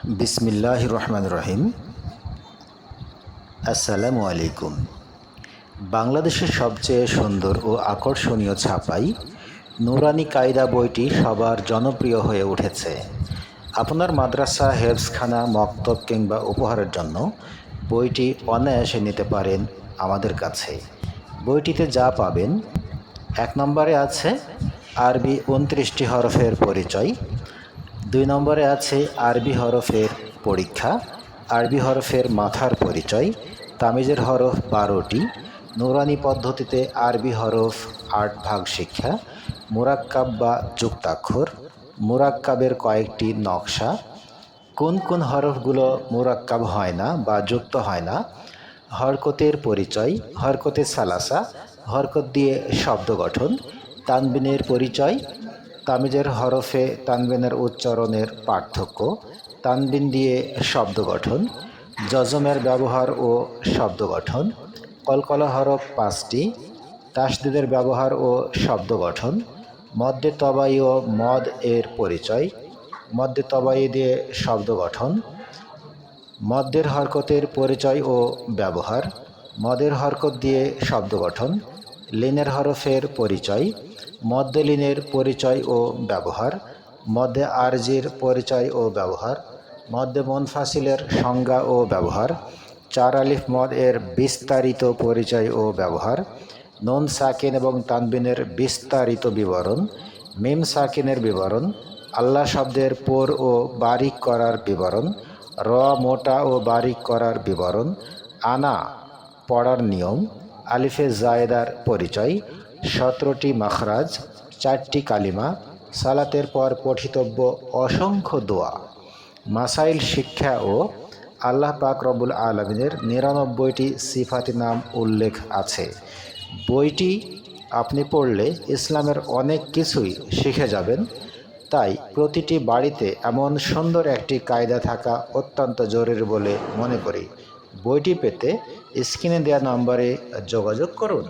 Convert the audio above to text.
বিসমিল্লাহ রহমান রহিম আসসালামু আলাইকুম। বাংলাদেশের সবচেয়ে সুন্দর ও আকর্ষণীয় ছাপাই নুরানি কায়দা বইটি সবার জনপ্রিয় হয়ে উঠেছে। আপনার মাদ্রাসা হেফসখানা মক্তব কিংবা উপহারের জন্য বইটি অনায়াসে নিতে পারেন আমাদের কাছে। বইটিতে যা পাবেন, এক নম্বরে আছে আরবি উনত্রিশটি হরফের পরিচয় দুই নম্বরে আছে আরবি হরফের পরীক্ষা। আরবি হরফের মাথার পরিচয়, তামিজের হরফ বারোটি, নুরানি পদ্ধতিতে আরবি হরফ আট ভাগ শিক্ষা, মুরাক্কাব বা যুক্তাক্ষর, মুরাক্কাবের কয়েকটি নকশা। কোন কোন হরফগুলো মুরাক্কাব হয় না বা যুক্ত হয় না? হরকতের পরিচয়, হরকতে সালাসা, হরকত দিয়ে শব্দ গঠন, তানবিনের পরিচয় তামিজের হরফে তানবিনের উচ্চারণের পার্থক্য, তানবিন দিয়ে শব্দ গঠন, যজমের ব্যবহার ও শব্দ গঠন, কলকলা হরফ পাঁচটি, তাসদিদের ব্যবহার ও শব্দ গঠন মদ্যে তবাই ও মদ এর পরিচয় মদ্যে তবাই দিয়ে শব্দ গঠন মদ্যের হরকতের পরিচয় ও ব্যবহার, মদের হরকত দিয়ে শব্দ গঠন লিনের হরফের পরিচয় মদ্যে লিনের পরিচয় ও ব্যবহার, মধ্যে আরজির পরিচয় ও ব্যবহার, মধ্যে মনফাসিলের সংজ্ঞা ও ব্যবহার, চার আলিফ মদ এর বিস্তারিত পরিচয় ও ব্যবহার, নুন সাকিন এবং তানবিনের বিস্তারিত বিবরণ, মিম সাকিনের বিবরণ, আল্লাহ শব্দের পোর ও বারিক করার বিবরণ, র মোটা ও বারিক করার বিবরণ, আনা পড়ার নিয়ম আলিফে জায়েদার পরিচয়, সতেরোটি মাখরাজ, চারটি কালিমা, সালাতের পর পঠিতব্য অসংখ্য দোয়া। মাসাইল শিক্ষা ও আল্লাহ পাক রবুল আলমিনের নিরানব্বইটি সিফাতি নাম উল্লেখ আছে। বইটি আপনি পড়লে ইসলামের অনেক কিছুই শিখে যাবেন। তাই প্রতিটি বাড়িতে এমন সুন্দর একটি কায়দা থাকা অত্যন্ত জরুরি বলে মনে করি। বইটি পেতে স্ক্রিনে দেওয়া নম্বরে যোগাযোগ করুন।